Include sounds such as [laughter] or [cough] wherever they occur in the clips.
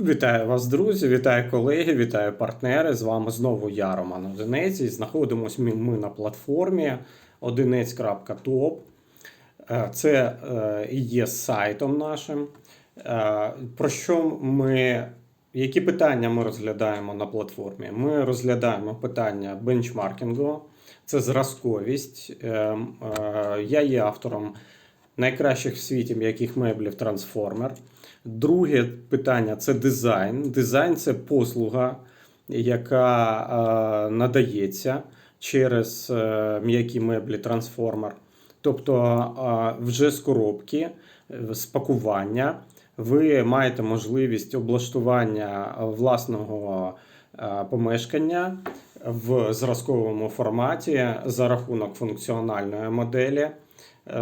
Вітаю вас, друзі, вітаю колеги, вітаю партнери. З вами знову я, Роман Одинець. І знаходимося ми, на платформі одинець.топ. Е, Це е, є сайтом нашим. Е, Про що ми. Які питання ми розглядаємо на платформі? Ми розглядаємо питання бенчмаркінгу, це зразковість. Е, е, Я є автором найкращих в світі м'яких меблів Transformer. Друге питання це дизайн. Дизайн це послуга, яка е, надається через е, м'які меблі Transformer. Тобто е, вже з коробки, з пакування, ви маєте можливість облаштування власного помешкання в зразковому форматі за рахунок функціональної моделі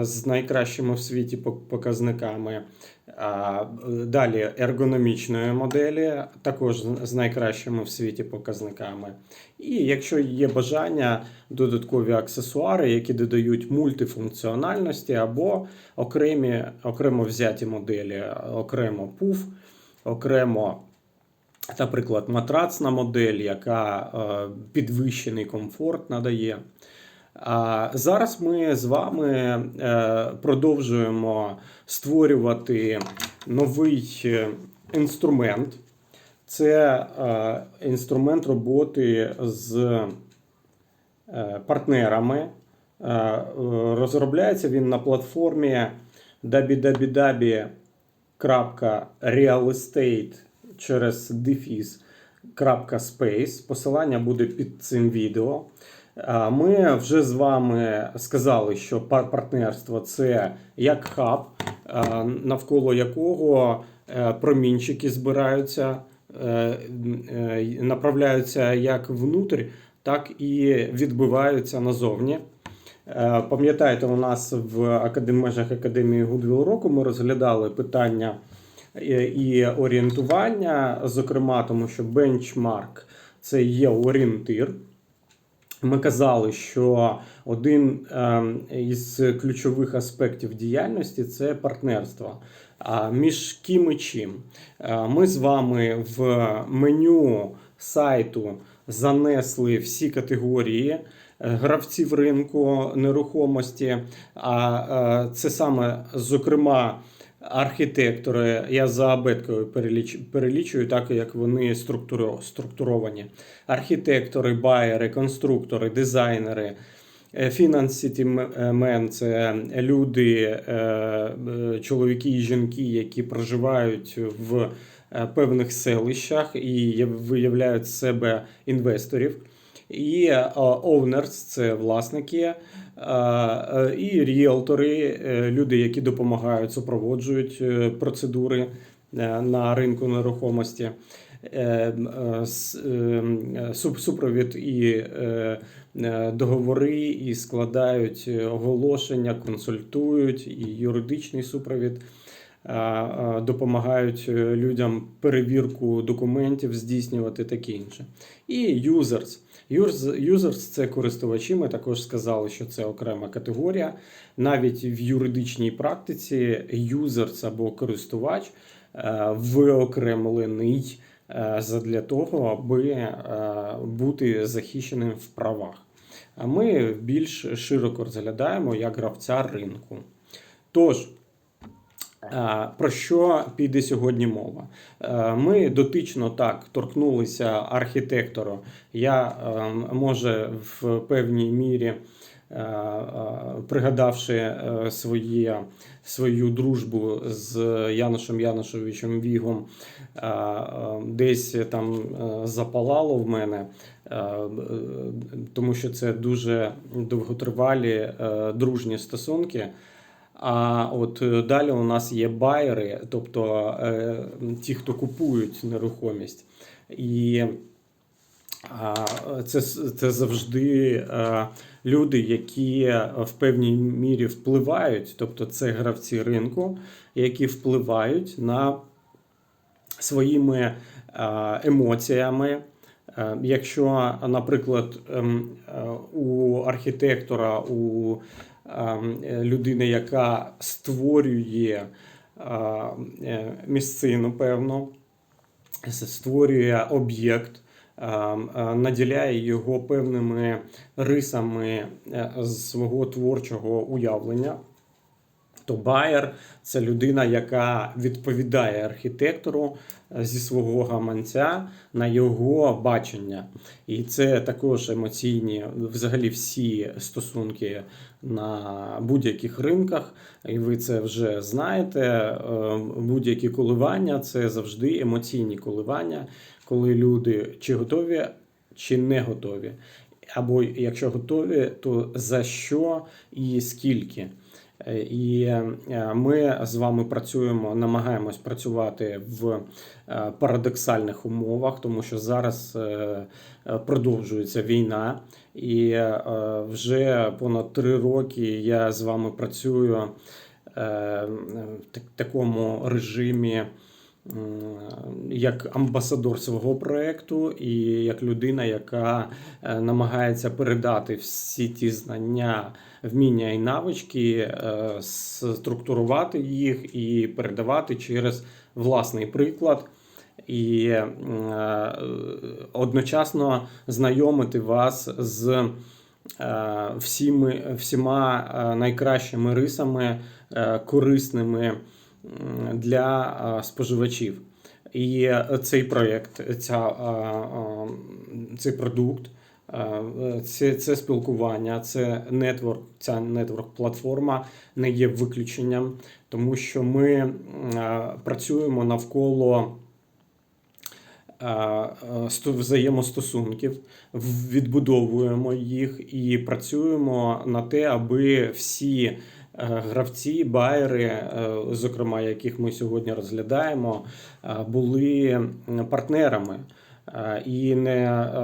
з найкращими в світі показниками. Далі ергономічної моделі, також з- з найкращими в світі показниками. І якщо є бажання, додаткові аксесуари, які додають мультифункціональності або окремі, окремо взяті моделі, окремо пуф, окремо, наприклад, матрацна модель, яка е, підвищений комфорт надає. Зараз ми з вами е, продовжуємо створювати новий е, інструмент. Це е, інструмент роботи з партнерами. Розробляється він на платформі www.realestate через дефіс. Посилання буде під цим відео. Ми вже з вами сказали, що партнерство це як хаб, навколо якого е, промінчики збираються, е, е, направляються як внутрь, так і відбиваються назовні. Пам'ятаєте, у нас в межах Академії Гудвіл року ми розглядали питання і орієнтування, зокрема, тому що бенчмарк це є орієнтир. Ми казали, що один ем, із ключових аспектів діяльності це партнерство. А між ким і чим? Е, Ми з вами в меню сайту занесли всі категорії е, гравців ринку нерухомості. А е, це саме, зокрема, архітектори. Я за абеткою переліч, перелічую, так як вони структуро, структуровані. Архітектори, байери, конструктори, дизайнери. Фінансіті мен це люди, е, е, чоловіки і жінки, які проживають в е, певних селищах і виявляють з себе інвесторів. І е, owners – це власники, е, е, і ріелтори, е, люди, які допомагають, супроводжують е, процедури е, на ринку нерухомості. Е, е, е, Супровід і е, е, договори, і складають оголошення, консультують, і юридичний супровід. е, е, Допомагають е, людям перевірку документів здійснювати таке інше. І users. Users – це користувачі. Ми також сказали, що це окрема категорія. Навіть в юридичній практиці users або користувач е, виокремлений е, задля того, аби е, бути захищеним в правах. А ми більш широко розглядаємо як гравця ринку. Тож, Про що піде сьогодні мова? Е, Ми дотично так торкнулися архітектору. Я е, може в певній мірі, е, е, пригадавши е, своє, свою дружбу з Янушем Янушовичем Вігом, е, е, десь там е, запалало в мене, е, е, тому що це дуже довготривалі е, дружні стосунки. А от е, далі у нас є байери, тобто е, ті, хто купують нерухомість. І це, це завжди е, люди, які в певній мірі впливають, тобто це гравці ринку, які впливають на своїми емоціями. Якщо, наприклад, ем, у архітектора, у людини, яка створює е, місцину певно, створює об'єкт, е, е, наділяє його певними рисами е, свого творчого уявлення. То байер це людина, яка відповідає архітектору е, зі свого гаманця на його бачення. І це також емоційні, взагалі всі стосунки на будь-яких ринках. І ви це вже знаєте. Е, Будь-які коливання це завжди емоційні коливання, коли люди чи готові, чи не готові. Або якщо готові, то за що і скільки. Е, І е, ми з вами працюємо, намагаємось працювати в е, парадоксальних умовах, тому що зараз продовжується війна, і вже понад три роки я з вами працюю в такому режимі. Як амбасадор свого проекту і як людина, яка е, намагається передати всі ті знання, вміння і навички, е, структурувати їх і передавати через власний приклад, і е, одночасно знайомити вас з всіми, всіма найкращими рисами, корисними для споживачів. І цей проєкт, ця, цей продукт, це, це спілкування, це нетворк, ця нетворк-платформа не є виключенням, тому що ми працюємо навколо взаємостосунків, відбудовуємо їх і працюємо на те, аби всі гравці, байери, е, зокрема, яких ми сьогодні розглядаємо, е, були партнерами. е, І не,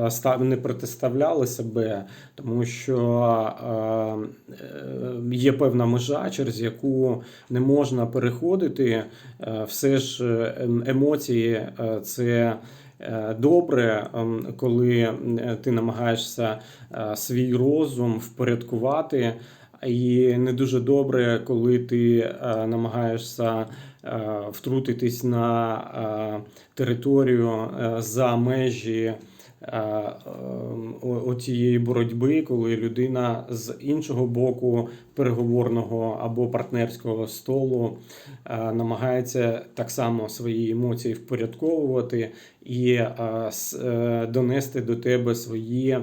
е, ста- не протиставляли себе, тому що е, е, є певна межа, через яку не можна переходити. Е, Все ж е, ем- емоції е, це е, добре, ем, коли е, ти намагаєшся е, свій розум впорядкувати. І не дуже добре, коли ти е, намагаєшся е, втрутитись на е, територію за межі оцієї боротьби, коли людина з іншого боку переговорного або партнерського столу намагається так само свої емоції впорядковувати і донести до тебе свої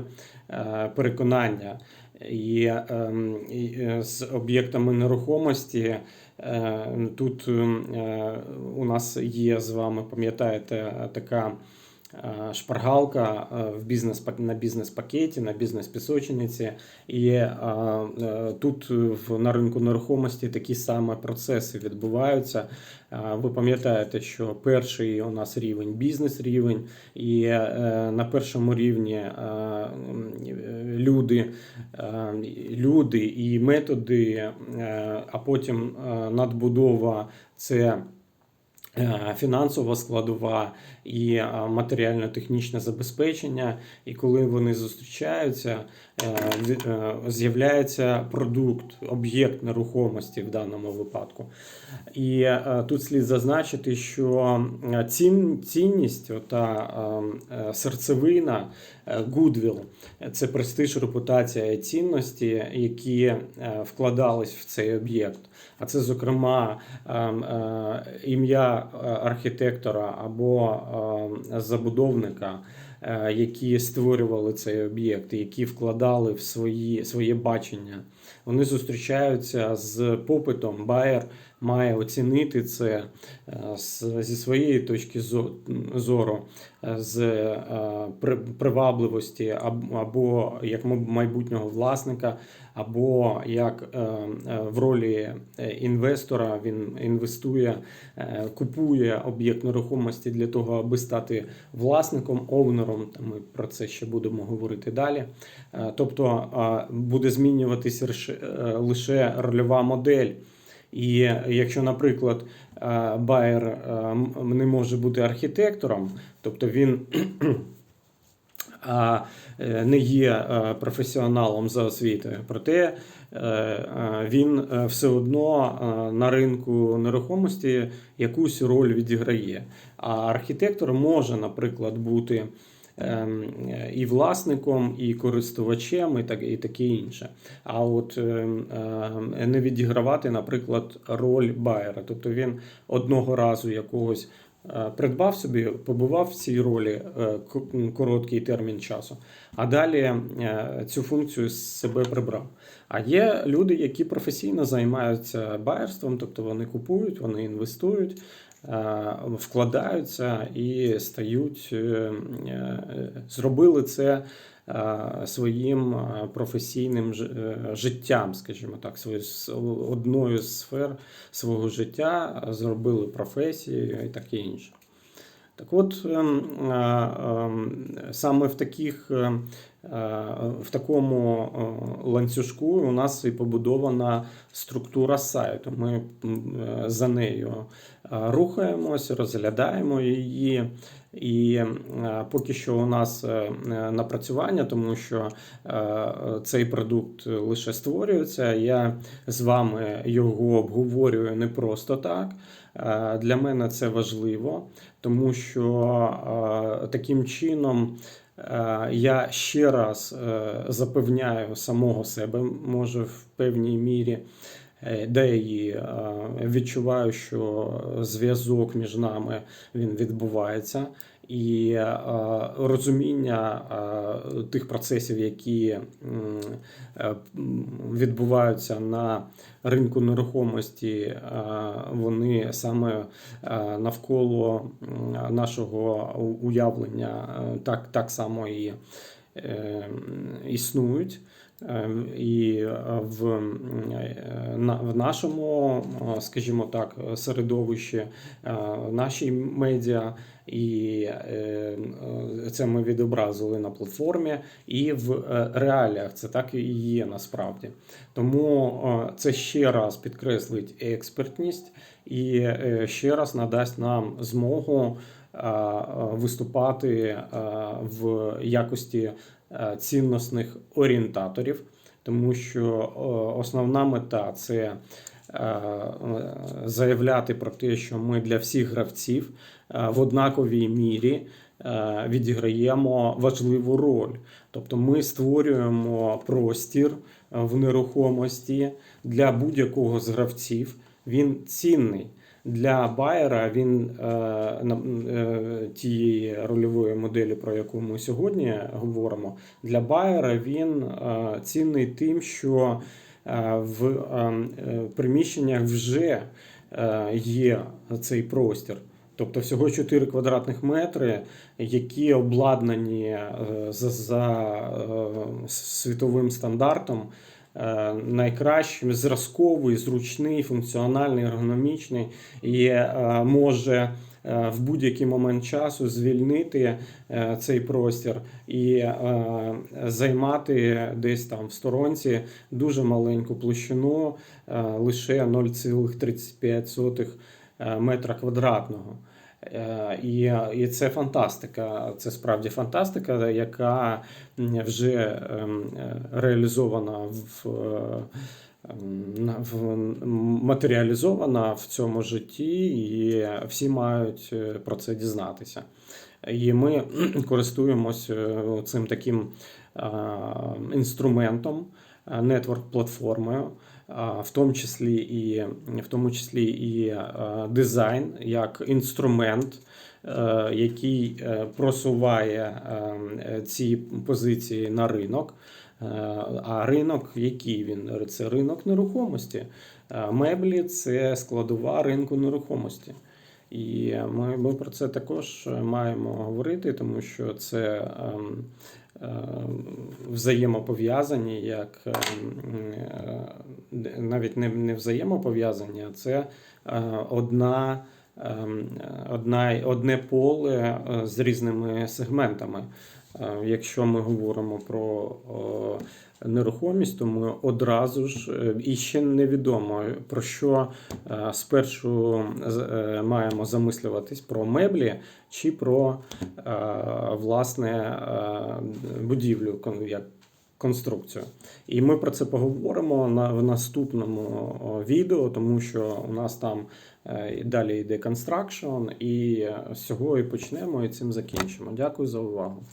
переконання. І, ем, е, з об'єктами нерухомості. Е, тут ем, е, у нас є з вами, пам'ятаєте, така шпаргалка е, в бізнес на бізнес-пакеті, на бізнес-пісочниці. І е, е, тут на ринку нерухомості такі самі процеси відбуваються. Е, Ви пам'ятаєте, що перший у нас рівень бізнес-рівень, і е, на першому рівні е, люди, е, люди і методи, е, а потім е, надбудова це. Е, Фінансова складова і е, матеріально-технічне забезпечення, і коли вони зустрічаються, е, з'являється продукт, об'єкт нерухомості в даному випадку. І тут слід зазначити, що цін, цінність, ота е, е, серцевина, goodwill, це престиж, репутація і цінності, які е, вкладались в цей об'єкт. А це, зокрема, е, е, ім'я архітектора або забудовника, які створювали цей об'єкт, які вкладали в свої, своє бачення. Вони зустрічаються з попитом. Байер має оцінити це е, зі своєї точки зору, е, з е, привабливості або як майбутнього власника, або як в ролі інвестора він інвестує, купує об'єкт нерухомості для того, аби стати власником, овнером. Ми про це ще будемо говорити далі. Тобто буде змінюватися лише рольова модель. І якщо, наприклад, Байер е, не може бути архітектором, тобто він е, не є е, професіоналом за освітою. Проте він все одно на ринку нерухомості якусь роль відіграє. А архітектор може, наприклад, бути і власником, і користувачем, і так і таке інше. А от ем, е, не відігравати, наприклад, роль байера. Тобто він одного разу якогось е, придбав собі, побував в цій ролі е, короткий термін часу, а далі е, цю функцію з себе прибрав. А є люди, які професійно займаються байерством, тобто вони купують, вони інвестують, вкладаються і стають, е, е, зробили це е, своїм е, професійним е, життям, скажімо так, одною з сфер свого життя е, зробили професію і таке інше. Так от, ем, е, ем, саме в таких, е, е, в такому е, ланцюжку у нас і побудована структура сайту. Ми е, за нею е, рухаємось, розглядаємо її. І е, поки що у нас е, е, напрацювання, тому що е, цей продукт лише створюється. Я з вами його обговорюю не просто так. Е, Для мене це важливо, тому що е, таким чином е, я ще раз е, запевняю самого себе, може в певній мірі. Е, Де і е, відчуваю, що зв'язок між нами він відбувається, і е, розуміння тих процесів, які відбуваються на ринку нерухомості, вони саме навколо нашого уявлення так, так само і існують. Е, І е, в, е, в нашому, е, скажімо так, середовищі, в нашій медіа, і е, е, це ми відобразили на платформі, і в е, реаліях це так і є насправді. Тому це ще раз підкреслить експертність і ще раз надасть нам змогу виступати в якості цінностних орієнтаторів, тому що основна мета це заявляти про те, що ми для всіх гравців е, в однаковій мірі е, відіграємо важливу роль. Тобто ми створюємо простір е, в нерухомості для будь-якого з гравців. Він цінний. Для байера він е, е, тієї рольової моделі, про яку ми сьогодні говоримо, для байера він е, цінний тим, що е, в е, е, приміщеннях вже е, є цей простір. Тобто всього 4 квадратних метри, які обладнані е, за, за е, світовим стандартом, е, найкращим, зразковий, зручний, функціональний, ергономічний і е, може е, в будь-який момент часу звільнити е, цей простір і е, займати десь там в сторонці дуже маленьку площину, е, лише 0,35 е, метра квадратного. Е, І, і це фантастика. Це справді фантастика, яка вже ем, е, реалізована в, е, на- в матеріалізована в цьому житті, і всі мають е, про це дізнатися. І ми [clears throat] користуємось е, цим таким інструментом, нетворк-платформою, в тому числі і в тому числі і е, дизайн як інструмент, який просуває е, ці позиції на ринок. Е, А ринок, який він? Це ринок нерухомості. Е, Меблі це складова ринку нерухомості. І ми, ми про це також маємо говорити, тому що це ем, е, взаємопов'язані, як ем, навіть не, не взаємопов'язані, а це одна ем, одна, одне поле з різними сегментами. Е, Якщо ми говоримо про е, нерухомість, то ми одразу ж е, і ще невідомо про що спершу маємо замислюватись про меблі чи про власне будівлю як конструкцію. І ми про це поговоримо на в наступному відео, тому що у нас там е, далі йде констракшн, і з цього і почнемо, і цим закінчимо. Дякую за увагу.